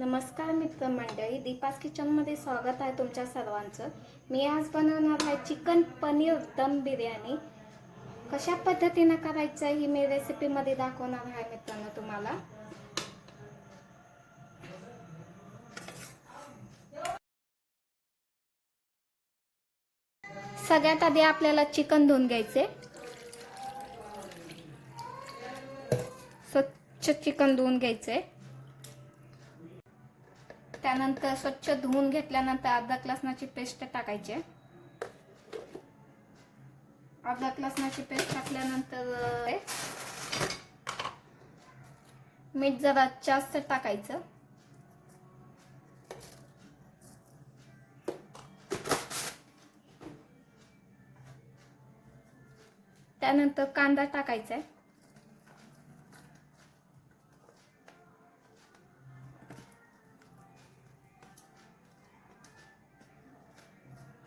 नमस्कार मित्रमंडळी दीपास किचनमध्ये स्वागत आहे तुमच्या सर्वांचं. मी आज बनवणार आहे चिकन पनीर दम बिर्याणी. कशा पद्धतीनं करायचं ही मी रेसिपीमध्ये दाखवणार आहे मित्रांनो तुम्हाला. सगळ्यात आधी आपल्याला चिकन धुवून घ्यायचे. स्वच्छ चिकन धुवून घ्यायचे. त्यानंतर स्वच्छ धुवून घेतल्यानंतर अर्धा लसणाची पेस्ट टाकायची. अर्धा लसणाची पेस्ट टाकल्यानंतर मीठ जरा जास्त टाकायचं. त्यानंतर कांदा टाकायचा आहे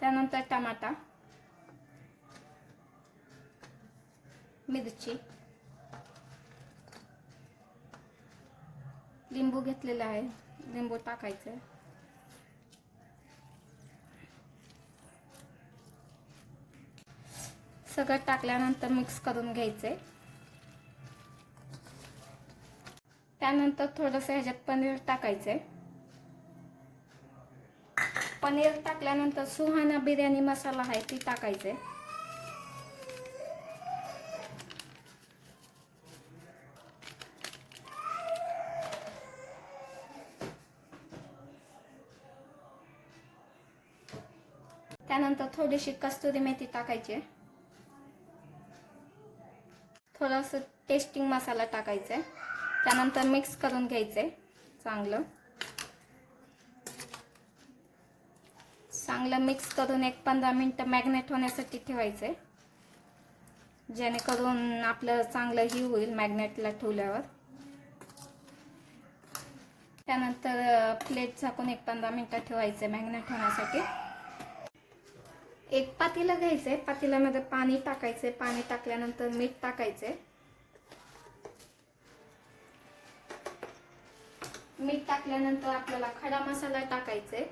त्यानंतर टमाटा मिरची लिंबू घेतलेला आहे. लिंबू टाकायचं. सगळं टाकल्यानंतर मिक्स करून घ्यायचंय त्यानंतर थोडंसं ह्याच्यात पनीर टाकायचंय पनीर टाकल्यानंतर सुहाना बिर्याणी मसाला आहे ती टाकायचे. त्यानंतर थोडीशी कस्तुरी मेथी टाकायची. थोडंसं टेस्टिंग मसाला टाकायचा. त्यानंतर मिक्स करून घ्यायचे चांगलं. चांगलं मिक्स करून एक पंधरा मिनटं मॅग्नेट होण्यासाठी ठेवायचे जेणेकरून आपलं चांगलं ही होईल मॅग्नेटला ठेवल्यावर. त्यानंतर प्लेट झाकून एक पंधरा मिनटं ठेवायचे मॅग्नेट होण्यासाठी. एक पातीला घ्यायचं आहे पातीलामध्ये पाणी टाकायचे पाणी टाकल्यानंतर मीठ टाकायचे मीठ टाकल्यानंतर आपल्याला खडा मसाला टाकायचे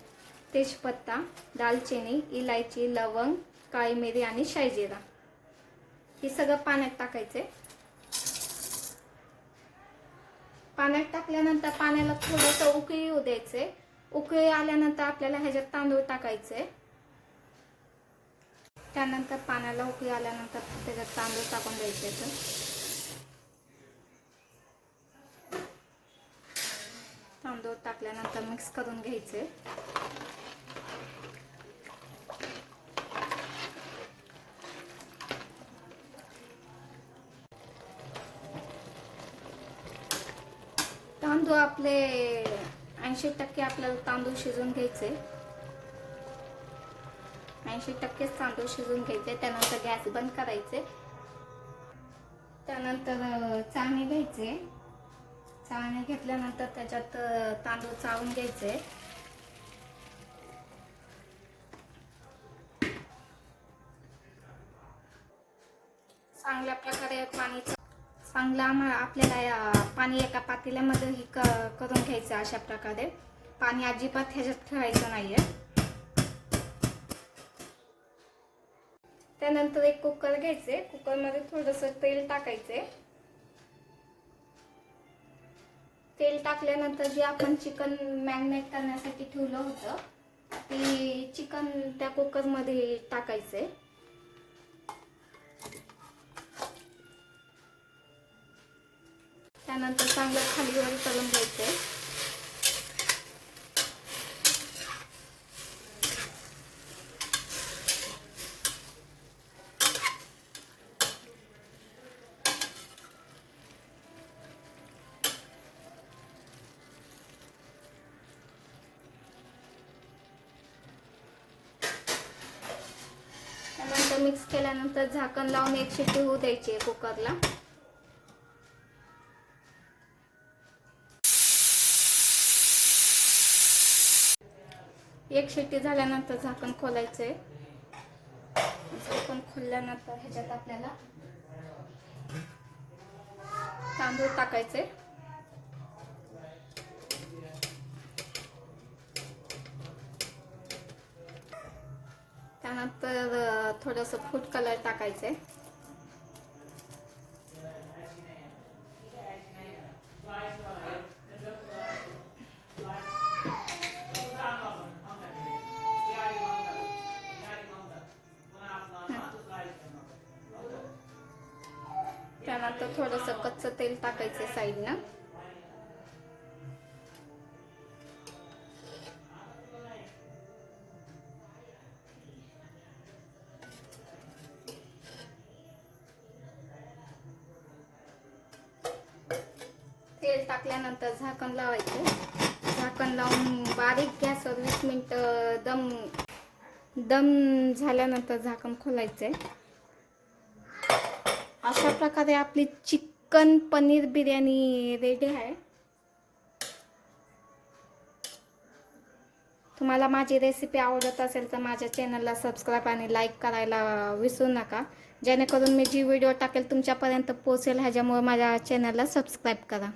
तेजपत्ता दालचिनी इलायची लवंग काळी मिरी आणि शायजिरा हे सगळं पाण्यात टाकायचे पाण्यात टाकल्यानंतर पाण्याला थोडंसं उकळी येऊ द्यायचे उकळी आल्यानंतर आपल्याला ह्याच्यात तांदूळ टाकायचे त्यानंतर पाण्याला उकळी आल्यानंतर त्याच्यात तांदूळ टाकून द्यायचे तांदूळ टाकल्यानंतर मिक्स करून घ्यायचे तांदूळ आपले ऐंशी टक्के आपल्याला तांदूळ शिजून घ्यायचे. ऐंशी टक्केच तांदूळ शिजून घ्यायचे त्यानंतर गॅस बंद करायचे. त्यानंतर चाळणी घ्यायचे. चाळणी घेतल्यानंतर त्याच्यात तांदूळ चाळून घ्यायचे. चांगल्या प्रकारे पाणी चांगलं आम्हाला आपल्याला पाणी एका पातेल्यामध्ये ही क करून घ्यायचं अशा प्रकारे. पाणी अजिबात ह्याच्यात ठेवायचं नाहीये. त्यानंतर एक कुकर घ्यायचे. कुकरमध्ये थोडंसं तेल टाकायचे. तेल टाकल्यानंतर जे आपण चिकन मॅरिनेट करण्यासाठी ठेवलं होतं ते चिकन त्या कुकरमध्ये टाकायचे. त्यानंतर चांगलं खालीवर करून घ्यायचंय. त्यानंतर मिक्स केल्यानंतर झाकण लावून एक शिट्टी होऊ द्यायची आहे कुकरला. एक शेटी झाल्यानंतर झाकण खोलायचं आहे झाकण खोलल्यानंतर ह्याच्यात आपल्याला तांदूळ टाकायचे त्यानंतर थोडंसं फूड कलर टाकायचं आहे त्यानंतर थोडंसं कच्चं तेल टाकायचं साईडनं. तेल टाकल्यानंतर झाकण लावायचं. झाकण लावून बारीक गॅसवर वीस मिनिट दम दम झाल्यानंतर झाकण खोलायचं आहे अशा प्रकारे आपली चिकन पनीर बिर्याणी रेडी आहे. तुम्हाला माझी रेसिपी आवडत असेल तर माझ्या चॅनलला सबस्क्राईब आणि लाईक करायला विसरू नका. जेणेकरून मी जी व्हिडिओ टाकेल तुमच्यापर्यंत पोचेल ह्याच्यामुळे माझ्या चॅनलला सबस्क्राईब करा.